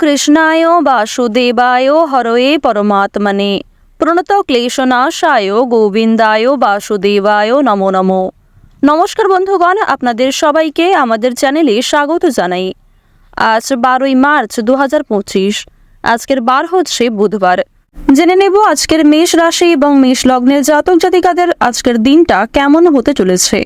কৃষ্ণায় বাসুদেবায় হরয়ে পরমাত্মনে। প্রণত ক্লেশনাশায় গোবিন্দায় বাসুদেবায় নমো নমো। নমস্কার বন্ধুগণ, আপনাদের সবাইকে আমাদের চ্যানেলে স্বাগত জানাই। আজ বারোই মার্চ দু হাজার পঁচিশ, আজকের বার হচ্ছে বুধবার। জেনে নেব আজকের মেষ রাশি এবং মেষ লগ্নের জাতক জাতিকাদের আজকের দিনটা কেমন হতে চলেছে।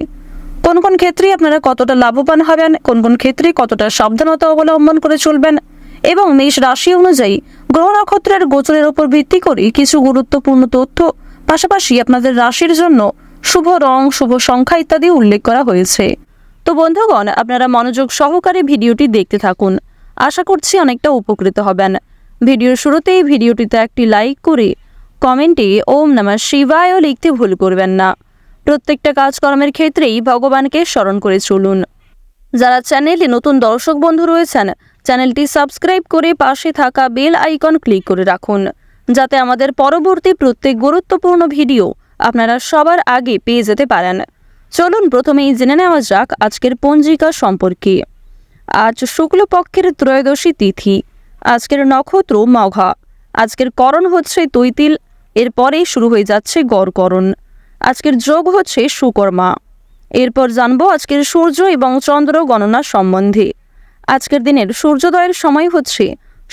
কোন কোন ক্ষেত্রে আপনারা কতটা লাভবান হবেন, কোন কোন ক্ষেত্রে কতটা সাবধানতা অবলম্বন করে চলবেন এবং মেষ রাশি অনুযায়ী গ্রহ নক্ষত্রের গোচরের উপর ভিত্তি করে কিছু গুরুত্বপূর্ণ তথ্য, পাশাপাশি আপনাদের রাশির জন্য শুভ রং, শুভ সংখ্যা ইত্যাদি উল্লেখ করা হয়েছে। তো বন্ধুগণ, আপনারা মনোযোগ সহকারে ভিডিওটি দেখতে থাকুন। আশা করছি অনেকটা উপকৃত হবেন। ভিডিওর শুরুতেই ভিডিওটিতে একটি লাইক করে কমেন্টে ওম নমঃ শিবায়ও লিখতে ভুল করবেন না। প্রত্যেকটা কাজকর্মের ক্ষেত্রেই ভগবানকে স্মরণ করে চলুন। যারা চ্যানেলে নতুন দর্শক বন্ধু রয়েছেন চ্যানেলটি সাবস্ক্রাইব করে পাশে থাকা বেল আইকন ক্লিক করে রাখুন, যাতে আমাদের পরবর্তী প্রত্যেক গুরুত্বপূর্ণ ভিডিও আপনারা সবার আগে পেয়ে যেতে পারেন। চলুন প্রথমেই জেনে নেওয়া যাক আজকের পঞ্জিকা সম্পর্কে। আজ শুক্লপক্ষের ত্রয়োদশী তিথি, আজকের নক্ষত্র মঘা। আজকের করণ হচ্ছে তৈতিল এরপরেই শুরু হয়ে যাচ্ছে গড়করণ। আজকের যোগ হচ্ছে সুকর্মা। এরপর জানব আজকের সূর্য এবং চন্দ্র গণনা সম্বন্ধে। আজকের দিনের সূর্যোদয়ের সময় হচ্ছে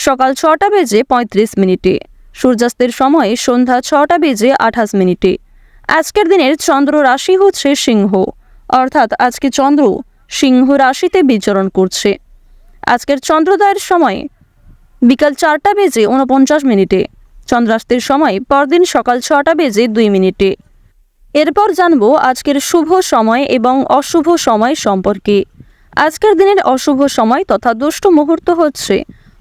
সকাল ছটা বেজে পঁয়ত্রিশ মিনিটে। সূর্যাস্তের সময় সন্ধ্যা ছটা বেজে আঠাশ মিনিটে। আজকের দিনের চন্দ্র রাশি হচ্ছে সিংহ, অর্থাৎ আজকে চন্দ্র সিংহ রাশিতে বিচরণ করছে। আজকের চন্দ্রোদয়ের সময় বিকাল চারটা বেজে উনপঞ্চাশ মিনিটে, চন্দ্রাস্তের সময় পরদিন সকাল ছটা বেজে দুই মিনিটে। এরপর জানব আজকের শুভ সময় এবং অশুভ সময় সম্পর্কে। আজকের দিনের অশুভ সময় তথা দুষ্ট মুহূর্ত হচ্ছে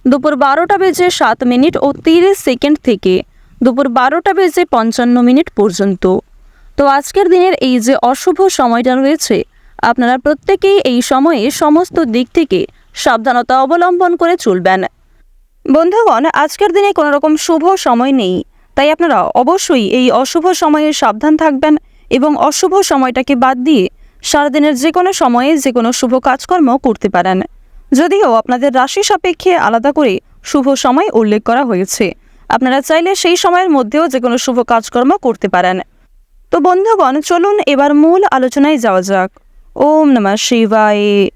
দুপুর বারোটা বেজে সাত মিনিট ও তিরিশ সেকেন্ড থেকে দুপুর বারোটা বেজে পঞ্চান্ন মিনিট পর্যন্ত। তো আজকের দিনের এই যে অশুভ সময়টা রয়েছে, আপনারা প্রত্যেকেই এই সময়ে সমস্ত দিক থেকে সাবধানতা অবলম্বন করে চলবেন। বন্ধুগণ, আজকের দিনে কোনো রকম শুভ সময় নেই, তাই আপনারা অবশ্যই এই অশুভ সময়ে সাবধান থাকবেন এবং অশুভ সময়টাকে বাদ দিয়ে সারাদিনের যে কোনো সময়ে যে কোনো শুভ কাজকর্ম করতে পারেন। যদিও আপনাদের রাশি সাপেক্ষে আলাদা করে শুভ সময় উল্লেখ করা হয়েছে। আপনারা চাইলে সেই সময়ের মধ্যেও যে কোনো শুভ কাজকর্ম করতে পারেন। তো বন্ধুগণ, চলুন এবার মূল আলোচনায় যাওয়া যাক। ওম নমঃ শিবায়।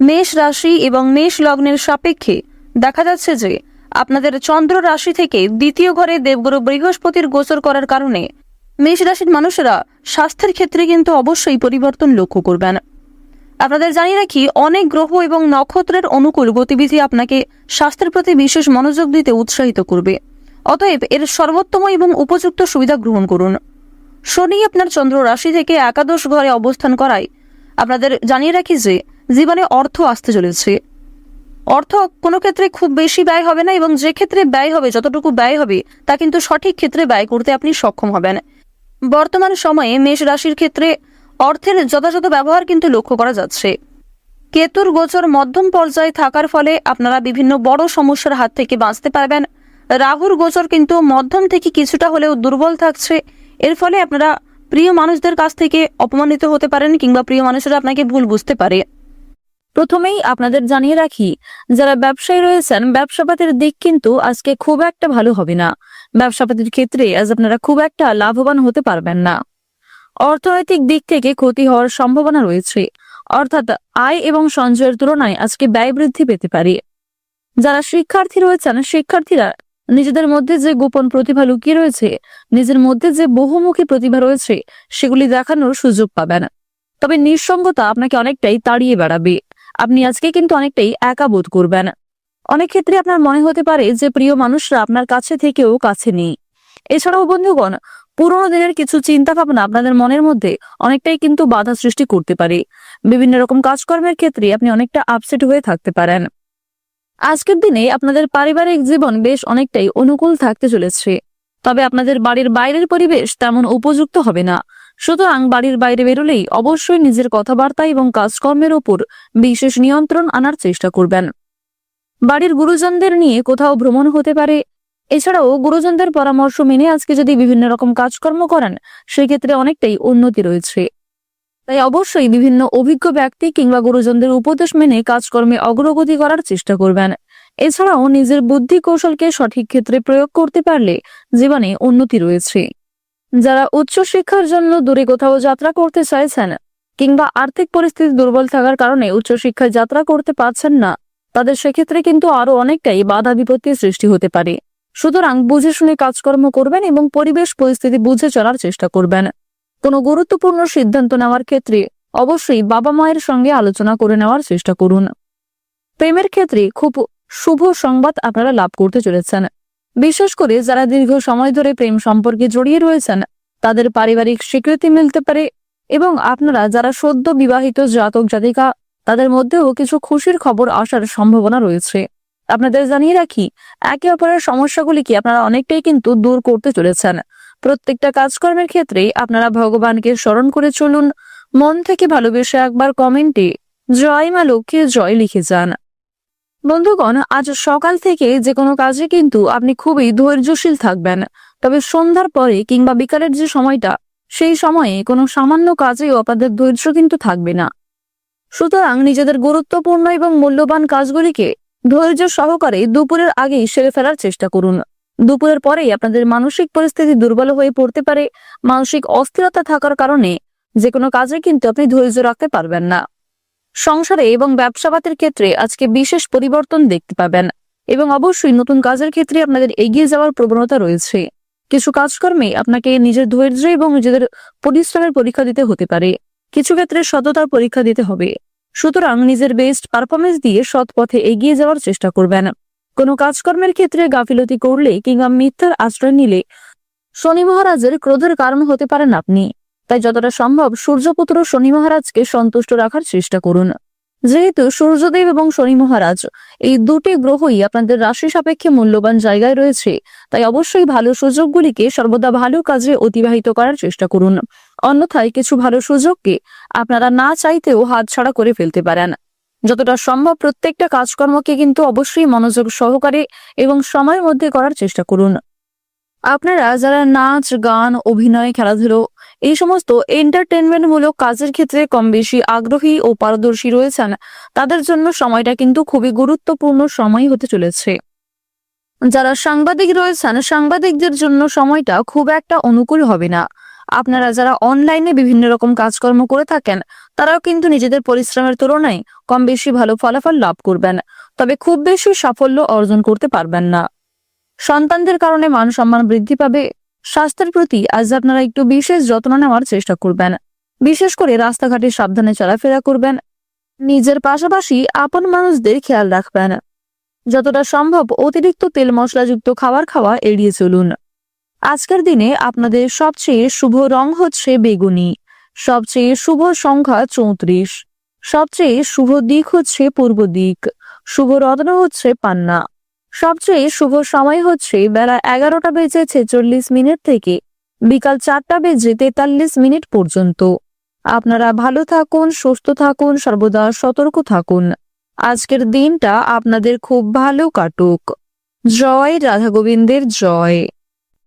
মেষ রাশি এবং মেষ লগ্নের সাপেক্ষে দেখা যাচ্ছে যে আপনাদের চন্দ্র রাশি থেকে দ্বিতীয় ঘরে দেবগুরু বৃহস্পতির গোচর করার কারণে মেষ রাশির মানুষেরা স্বাস্থ্যের ক্ষেত্রে কিন্তু অবশ্যই পরিবর্তন লক্ষ্য করবেন। আপনাদের জানিয়ে রাখি, অনেক গ্রহ এবং নক্ষত্রের অনুকূল গতিবিধি আপনাকে স্বাস্থ্যের প্রতি বিশেষ মনোযোগ দিতে উৎসাহিত করবে। অতএব এর সর্বোত্তম এবং উপযুক্ত সুবিধা গ্রহণ করুন। শনি আপনার চন্দ্র রাশি থেকে একাদশ ঘরে অবস্থান করায় আপনাদের জানিয়ে রাখি যে, জীবনে অর্থ আসতে চলেছে। অর্থ কোনো ক্ষেত্রে খুব বেশি ব্যয় হবে না এবং যে ক্ষেত্রে ব্যয় হবে, যতটুকু ব্যয় হবে, তা কিন্তু সঠিক ক্ষেত্রে ব্যয় করতে আপনি সক্ষম হবেন। বর্তমান সময়ে মেষ রাশির ক্ষেত্রে অর্থের যথাযথ ব্যবহার কিন্তু লক্ষ্য করা যাচ্ছে। কেতুর গোচর মধ্যম পর্যায়ে থাকার ফলে আপনারা বিভিন্ন বড় সমস্যার হাত থেকে বাঁচতে পারবেন। রাহুর গোচর কিন্তু মধ্যম থেকে কিছুটা হলেও দুর্বল থাকছে। এর ফলে আপনারা প্রিয় মানুষদের কাছ থেকে অপমানিত হতে পারেন কিংবা প্রিয় মানুষেরা আপনাকে ভুল বুঝতে পারে। প্রথমেই আপনাদের জানিয়ে রাখি, যারা ব্যবসায়ী রয়েছেন, ব্যবসাপাতির দিক কিন্তু আজকে খুব একটা ভালো হবে না। ব্যবসাপাতির ক্ষেত্রে আজ আপনারা খুব একটা লাভবান হতে পারবেন না। অর্থনৈতিক দিক থেকে ক্ষতি হওয়ার সম্ভাবনা রয়েছে। অর্থাৎ আয় এবং সঞ্চয়ের তুলনায় আজকে ব্যয় বৃদ্ধি পেতে পারে। যারা শিক্ষার্থী রয়েছেন, শিক্ষার্থীরা নিজেদের মধ্যে যে গোপন প্রতিভা লুকিয়ে রয়েছে, নিজের মধ্যে যে বহুমুখী প্রতিভা রয়েছে, সেগুলি দেখানোর সুযোগ পাবেন। তবে নিঃসঙ্গতা আপনাকে অনেকটাই তাড়িয়ে বেড়াবে। আপনি আজকে কিন্তু অনেকটাই একা বোধ করবেন। অনেক ক্ষেত্রে আপনার মনে হতে পারে যে, প্রিয় মানুষরা আপনার কাছে থেকেও কাছে নেই। এছাড়াও বন্ধুগণ, পুরোনো দিনের কিছু চিন্তা ভাবনা আপনাদের মনের মধ্যে অনেকটাই কিন্তু বাধা সৃষ্টি করতে পারে। বিভিন্ন রকম কাজকর্মের ক্ষেত্রে আপনি অনেকটা আপসেট হয়ে থাকতে পারেন। আজকের দিনে আপনাদের পারিবারিক জীবন বেশ অনেকটাই অনুকূল থাকতে চলেছে। তবে আপনাদের বাড়ির বাইরের পরিবেশ তেমন উপযুক্ত হবে না। সুতরাং বাড়ির বাইরে বেরোলেই অবশ্যই নিজের কথাবার্তা এবং কাজকর্মের ওপর বিশেষ নিয়ন্ত্রণ আনার চেষ্টা করবেন। বাড়ির গুরুজনদের নিয়ে কোথাও ভ্রমণ হতে পারে। এছাড়াও গুরুজনদের পরামর্শ মেনে আজকে যদি বিভিন্ন রকম কাজকর্ম করেন, সেক্ষেত্রে অনেকটাই উন্নতি রয়েছে। তাই অবশ্যই বিভিন্ন অভিজ্ঞ ব্যক্তি কিংবা গুরুজনদের উপদেশ মেনে কাজকর্মে অগ্রগতি করার চেষ্টা করবেন। এছাড়াও নিজের বুদ্ধি কৌশলকে সঠিক ক্ষেত্রে প্রয়োগ করতে পারলে জীবনে উন্নতি রয়েছে। যারা উচ্চশিক্ষার জন্য দূরে কোথাও যাত্রা করতে চাইছেন কিংবা আর্থিক পরিস্থিতি দুর্বল থাকার কারণে উচ্চশিক্ষায় যাত্রা করতে পারছেন না, তাদের সেক্ষেত্রে কিন্তু আরও অনেকটাই বাধা বিপত্তির সৃষ্টি হতে পারে। সুতরাং বুঝে শুনে কাজকর্ম করবেন এবং পরিবেশ পরিস্থিতি বুঝে চলার চেষ্টা করবেন। কোনো গুরুত্বপূর্ণ সিদ্ধান্ত নেওয়ার ক্ষেত্রে অবশ্যই বাবা মায়ের সঙ্গে আলোচনা করে নেওয়ার চেষ্টা করুন। প্রেমের ক্ষেত্রে খুব শুভ সংবাদ আপনারা লাভ করতে চলেছেন। বিশেষ করে যারা দীর্ঘ সময় ধরে প্রেম সম্পর্কে জড়িয়ে রয়েছেন, তাদের পারিবারিক স্বীকৃতি মিলতে পারে এবং আপনারা যারা সদ্য বিবাহিত জাতক জাতিকা, তাদের মধ্যেও কিছু খুশির খবর আসার সম্ভাবনা রয়েছে। আপনাদের জানিয়ে রাখি, একে অপরের সমস্যাগুলিকে আপনারা অনেকটাই কিন্তু দূর করতে চলেছেন। প্রত্যেকটা কাজকর্মের ক্ষেত্রেই আপনারা ভগবানকে স্মরণ করে চলুন। মন থেকে ভালোবেসে একবার কমেন্টে, জয় মা লক্ষ্মী, জয় লিখে যান। বন্ধুগণ, আজ সকাল থেকে যে কোনো কাজে কিন্তু আপনি খুবই ধৈর্যশীল থাকবেন। তবে সন্ধ্যার পরে কিংবা বিকালের যে সময়টা, সেই সময়ে কোনো সামান্য কাজেও আপনাদের ধৈর্য কিন্তু থাকবে না। সুতরাং নিজেদের গুরুত্বপূর্ণ এবং মূল্যবান কাজগুলিকে ধৈর্য সহকারে দুপুরের আগেই সেরে ফেলার চেষ্টা করুন। দুপুরের পরেই আপনাদের মানসিক পরিস্থিতি দুর্বল হয়ে পড়তে পারে। মানসিক অস্থিরতা থাকার কারণে যে কোনো কাজে কিন্তু আপনি ধৈর্য রাখতে পারবেন না। সংসারে এবং ব্যবসাপাতের ক্ষেত্রে আজকে বিশেষ পরিবর্তন দেখতে পাবেন। এবং অবশ্যই নতুন কাজের ক্ষেত্রে আপনাদের এগিয়ে যাওয়ার প্রবণতা রয়েছে। কিছু কাজকর্মে আপনাকে নিজের ধৈর্য এবং নিজেদের পরিশ্রমের পরীক্ষা দিতে হতে পারে। কিছু ক্ষেত্রে সততার পরীক্ষা দিতে হবে। সুতরাং নিজের বেস্ট পারফরমেন্স দিয়ে সৎ পথে এগিয়ে যাওয়ার চেষ্টা করবেন। কোনো কাজকর্মের ক্ষেত্রে গাফিলতি করলে কিংবা মিথ্যার আশ্রয় নিলে শনি মহারাজের ক্রোধের কারণ হতে পারেন আপনি। তাই যতটা সম্ভব সূর্যপুত্র শনি মহারাজকে সন্তুষ্ট রাখার চেষ্টা করুন। যেহেতু সূর্যদেব এবং শনি মহারাজ এই দুটি গ্রহই আপনাদের রাশি সাপেক্ষে মূল্যবান জায়গায় রয়েছে, তাই অবশ্যই ভালো সুযোগগুলিকে সর্বদা ভালো কাজে অতিবাহিত করার চেষ্টা করুন। অন্যথায় কিছু ভালো সুযোগকে আপনারা না চাইতেও হাতছাড়া করে ফেলতে পারেন। যতটা সম্ভব প্রত্যেকটা কাজকর্মকে কিন্তু অবশ্যই মনোযোগ সহকারে এবং সময়ের মধ্যে করার চেষ্টা করুন। আপনারা যারা নাচ, গান, অভিনয়, খেলাধুলো এই সমস্ত এন্টারটেনমেন্ট মূলক কাজের ক্ষেত্রে কম বেশি আগ্রহী ও পারদর্শী রয়েছেন, তাদের জন্য সময়টা কিন্তু খুবই গুরুত্বপূর্ণ সময় হতে চলেছে। যারা সাংবাদিক রয়েছেন, সাংবাদিকদের জন্য সময়টা খুব একটা অনুকূল হবে না। আপনারা যারা অনলাইনে বিভিন্ন রকম কাজকর্ম করে থাকেন, তারাও কিন্তু নিজেদের পরিশ্রমের তুলনায় কম বেশি ভালো ফলাফল লাভ করবেন, তবে খুব বেশি সাফল্য অর্জন করতে পারবেন না। সন্তানদের কারণে মান সম্মান বৃদ্ধি পাবে। স্বাস্থ্যের প্রতি আজ আপনারা একটু বিশেষ যত্ন নেওয়ার চেষ্টা করবেন। বিশেষ করে রাস্তাঘাটে সাবধানে চলাফেরা করবেন। নিজের পাশাপাশি আপন মানুষদের খেয়াল রাখবেন। যতটা সম্ভব অতিরিক্ত তেল মশলাযুক্ত খাবার খাওয়া এড়িয়ে চলুন। আজকের দিনে আপনাদের সবচেয়ে শুভ রং হচ্ছে বেগুনি। সবচেয়ে শুভ সংখ্যা চৌত্রিশ। সবচেয়ে শুভ দিক হচ্ছে পূর্ব দিক। শুভ রত্ন হচ্ছে পান্না। সবচেয়ে শুভ সময় হচ্ছে বেলা এগারোটা বেজে ছেচল্লিশ মিনিট থেকে বিকাল চারটা বেজে তেতাল্লিশ মিনিট পর্যন্ত। আপনারা ভালো থাকুন, সুস্থ থাকুন, সর্বদা সতর্ক থাকুন। আজকের দিনটা আপনাদের খুব ভালো কাটুক। জয় রাধা গোবিন্দের জয়।